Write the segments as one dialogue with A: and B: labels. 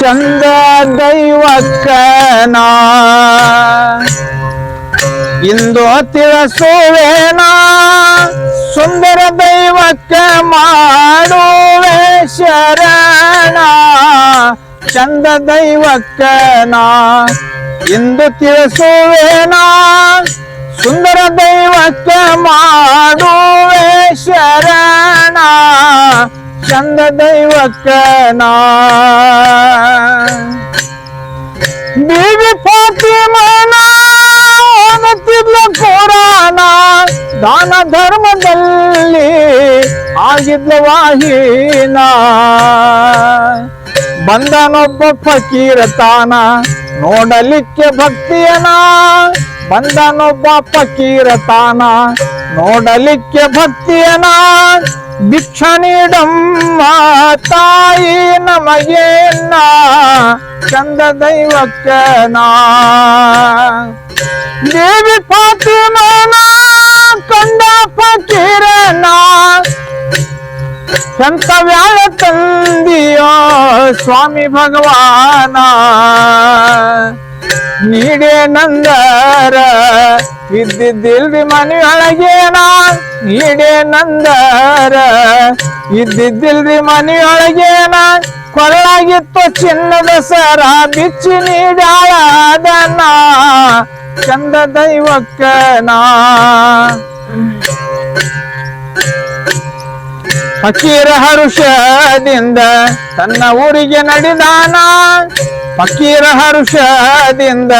A: ಚಂದ ದೈವಕ್ಕನ ಇಂದು ತಿಳಿಸುವೇನ ಸುಂದರ ದೈವಕ್ಕೆ ಮಾಡುವೆ ಶರಣ ಚಂದ ದೈವಕ್ಕನ ಇಂದು ತಿಳಿಸುವೇನ ಸುಂದರ ದೈವಕ್ಕೆ ಮಾಡುವೆ ಶರಣ ಚಂದ ದೈವಕ್ಕನ ಬೀಬಿ ಫಾತಿಮನ ಕುರಾನ ದಾನ ಧರ್ಮದಲ್ಲಿ ಆಗಿದ್ಲ ವಾಹಿನ. ಬಂದನೊಬ್ಬ ಫಕೀರ ತಾನ, ನೋಡಲಿಕ್ಕೆ ಭಕ್ತಿಯನ. ಬಂದನೊಬ್ಬ ಫಕೀರ ತಾನ, ನೋಡಲಿಕ್ಕೆ ಭಕ್ತಿಯನ. ಭಿಕ್ಷ ನೀಡಮ್ಮ ತಾಯಿ ನಮಗೇನ ಚಂದ ದೈವಕ್ಕನ ದೇವಿ ಫಾತಿಮನ ಕಂಡ ಫಕೀರನ ಎಂತ ವ್ಯಾಳ ತಂದಿಯೋ ಸ್ವಾಮಿ ಭಗವಾನ ನೀಡೇ ನಂದರ ಇದ್ದಿದ್ದಿಲ್ರಿ ಮನೆಯೊಳಗೇನ ನೀಡೇ ನಂದರ. ಇದ್ದಿದ್ದಿಲ್ರಿ ಮನೆಯೊಳಗೇನ ಕೊರಳಾಗಿತ್ತು ಚಿನ್ನದ ಸರ, ಬಿಚ್ಚಿ ನೀಡಾಳದನ್ನ ಚಂದ ದೈವಕ್ಕನ ಹಕೀರ ಹರುಷದಿಂದ ತನ್ನ ಊರಿಗೆ ನಡೆದಾನ ಫಕೀರ ಹರ್ಷದಿಂದ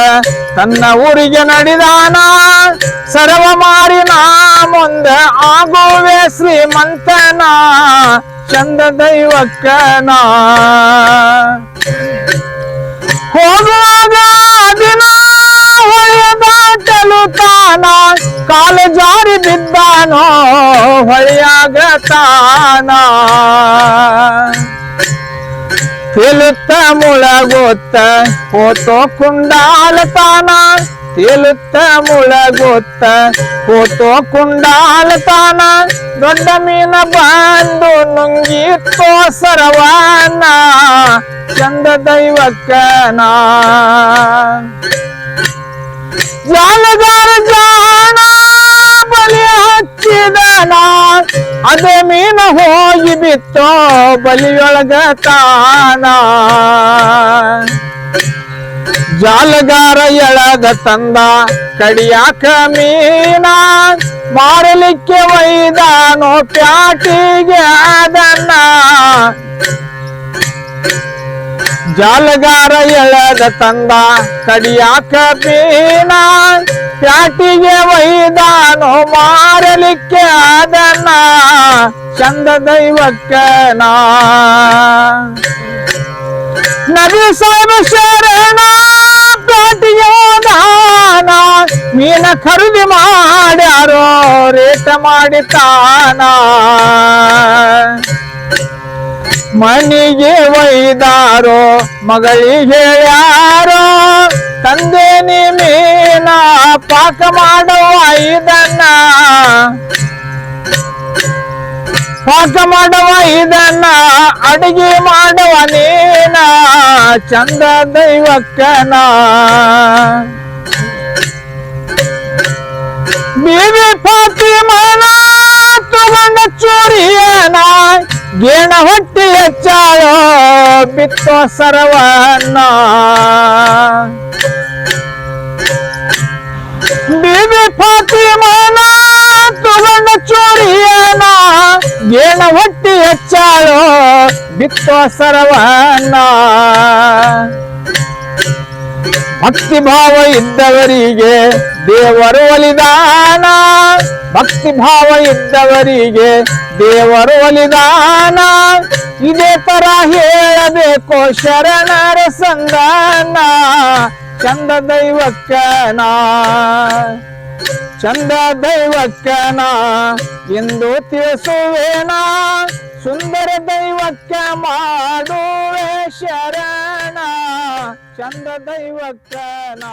A: ತನ್ನ ಊರಿಗೆ ನಡೆದಾನ. ಸರ್ವ ಮಾರಿ ನಾ ಮುಂದೆ ಆಗುವೆ ಶ್ರೀಮಂತನ, ಚಂದ ದೈವಕ್ಕನ. ಹೋಗುವಾಗ ದಿನ ಹೊಳೆಯ ದಾಟಲು ತಾನ ಕಾಲ ಜಾರಿ ಬಿದ್ದಾನೋ ಹೊಳೆಯಾಗ ತಾನ. ತೇಲುತ್ತ ಮುಳಗೋತ್ತ ಹೋತೋ ಕುಂಡಾಲ ತಾನ ತೇಲುತ್ತ ಮುಳಗೋತ್ತ ಹೋತೋ ಕುಂಡಾಲ ತಾನ ದೊಡ್ಡ ಮೀನ ಬಂದು ನುಂಗಿತ್ತೋ ಸರವಾನ. ಚಂದ ದೈವಕ್ಕನ. ಜಾಲಗಾರ ಜಾಣ ಬಲಿ ಹಚ್ಚಿದನ ಅದೇ ಮೀನ ಹೋಗಿ ಬಿತ್ತೋ, ಬಲಿಯೊಳಗ ತಾನ. ಜಾಲಗಾರ ಎಳದ ತಂದ ಕಡಿಯಾಕ ಮೀನ, ಮಾರಲಿಕ್ಕೆ ವೈದಾನೋ ಪ್ಯಾಟಿಗೆ ಅದನ್ನ. ಜಾಲಗಾರ ಎಳದ ತಂದ ಕಡಿಯಾಕ ಪೀನ, ಪ್ಯಾಟಿಗೆ ಒಯ್ದಾನೋ ಮಾರಲಿಕ್ಕೆ ಅದನ್ನ ಚಂದ ದೈವಕ್ಕನ ನದಿ ಸಾಹೇಬ ಶರಣ, ಪ್ಯಾಟಿಗೆ ಹೋದಾನ ಮೀನ ಖರೀದಿ ಮಾಡ್ಯಾರೋ, ರೇಟ ಮಾಡಿ ಮನಿಗೆ ಒಯ್ದಾರೋ, ಮಗಳಿಗೆ ಯಾರೋ ತಂದೆ ನಿಮೀನ ಪಾಕ ಮಾಡುವ ಇದನ್ನ ಪಾಕ ಮಾಡುವ ಇದನ್ನ ಅಡಿಗೆ ಮಾಡುವ ನೀನ ಚಂದ ದೈವಕ್ಕನ. ಬೀವಿ ಫಾತಿಮನ ತಗೊಂಡ ಚೂರಿಯನ ಗೇಣ ಹೊಟ್ಟಿ ಹೆಚ್ಚಾಳೋ ಬಿತ್ತೋ ಸರ್ವನ್ನ. ಪಾತಿ ಫಾತಿಮನ ತಗೊಂಡ ಚೋರಿಯನ ಗೇಣ ಹೊಟ್ಟಿ ಹೆಚ್ಚಾಳೋ ಬಿತ್ತೋ ಸರ್ವನ್ನ. ಭಕ್ತಿ ಭಾವ ಇದ್ದವರಿಗೆ ದೇವರು ಒಲಿದಾನ. ಭಕ್ತಿ ಭಾವ ಇದ್ದವರಿಗೆ ದೇವರು ಒಲಿದಾನ. ಇದೇ ತರ ಹೇಳಬೇಕು ಶರಣರ ಸಂಧಾನ. ಚಂದ ದೈವಕ್ಕನ ಚಂದ ದೈವಕ್ಕನ ಎಂದು ತಿಳಿಸುವೇನಾ. ಸುಂದರ ದೈವಕ್ಕೆ ಮಾಡುವೆ ಶರಣ. ಚಂದ ದೈವಕ್ಕನ